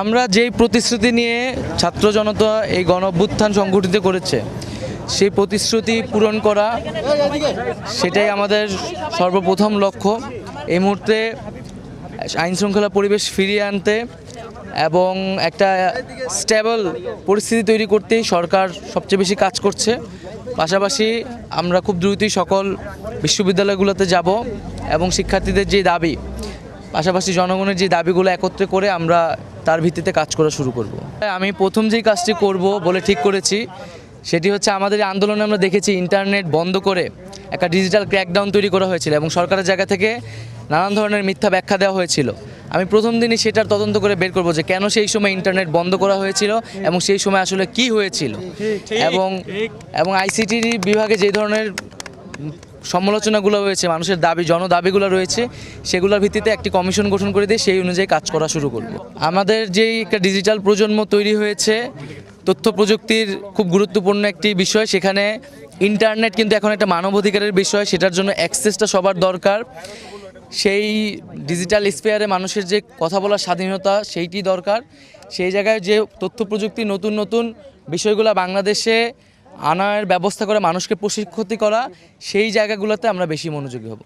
আমরা যেই প্রতিশ্রুতি নিয়ে ছাত্র জনতা এই গণ অভ্যুত্থান সংগঠিত করেছে, সেই প্রতিশ্রুতি পূরণ করা সেটাই আমাদের সর্বপ্রথম লক্ষ্য। এই মুহূর্তে আইন শৃঙ্খলা পরিবেশ ফিরিয়ে আনতে এবং একটা স্টেবল পরিস্থিতি তৈরি করতেই সরকার সবচেয়ে বেশি কাজ করছে। পাশাপাশি আমরা খুব দ্রুতই সকল বিশ্ববিদ্যালয়গুলোতে যাব এবং শিক্ষার্থীদের যে দাবি পাশাপাশি জনগণের যে দাবিগুলো একত্রে করে আমরা তার ভিত্তিতে কাজ করা শুরু করব। আমি প্রথম যেই কাজটি করব বলে ঠিক করেছি সেটি হচ্ছে আমাদের এই আন্দোলনে আমরা দেখেছি ইন্টারনেট বন্ধ করে একটা ডিজিটাল ক্র্যাকডাউন তৈরি করা হয়েছিল এবং সরকারের জায়গা থেকে নানান ধরনের মিথ্যা ব্যাখ্যা দেওয়া হয়েছিল। আমি প্রথম দিনই সেটার তদন্ত করে বের করব যে কেন সেই সময় ইন্টারনেট বন্ধ করা হয়েছিল এবং সেই সময় আসলে কি হয়েছিল। এবং এবং আইসিটি বিভাগে যে ধরনের সমালোচনাগুলো রয়েছে, মানুষের দাবি, জনদাবিগুলো রয়েছে, সেগুলোর ভিত্তিতে একটি কমিশন গঠন করে দিয়ে সেই অনুযায়ী কাজ করা শুরু করব। আমাদের যেই একটা ডিজিটাল প্রজন্ম তৈরি হয়েছে, তথ্য প্রযুক্তির খুব গুরুত্বপূর্ণ একটি বিষয়, সেখানে ইন্টারনেট কিন্তু এখন একটা মানবাধিকারের বিষয়, সেটার জন্য অ্যাক্সেসটা সবার দরকার। সেই ডিজিটাল স্পেয়ারে মানুষের যে কথা বলার স্বাধীনতা, সেইটি দরকার। সেই জায়গায় যে তথ্য প্রযুক্তি নতুন নতুন বিষয়গুলো বাংলাদেশে আনার ব্যবস্থা করে মানুষকে প্রশিক্ষতি করা সেই জায়গাগুলোতে আমরা বেশি মনোযোগী হব।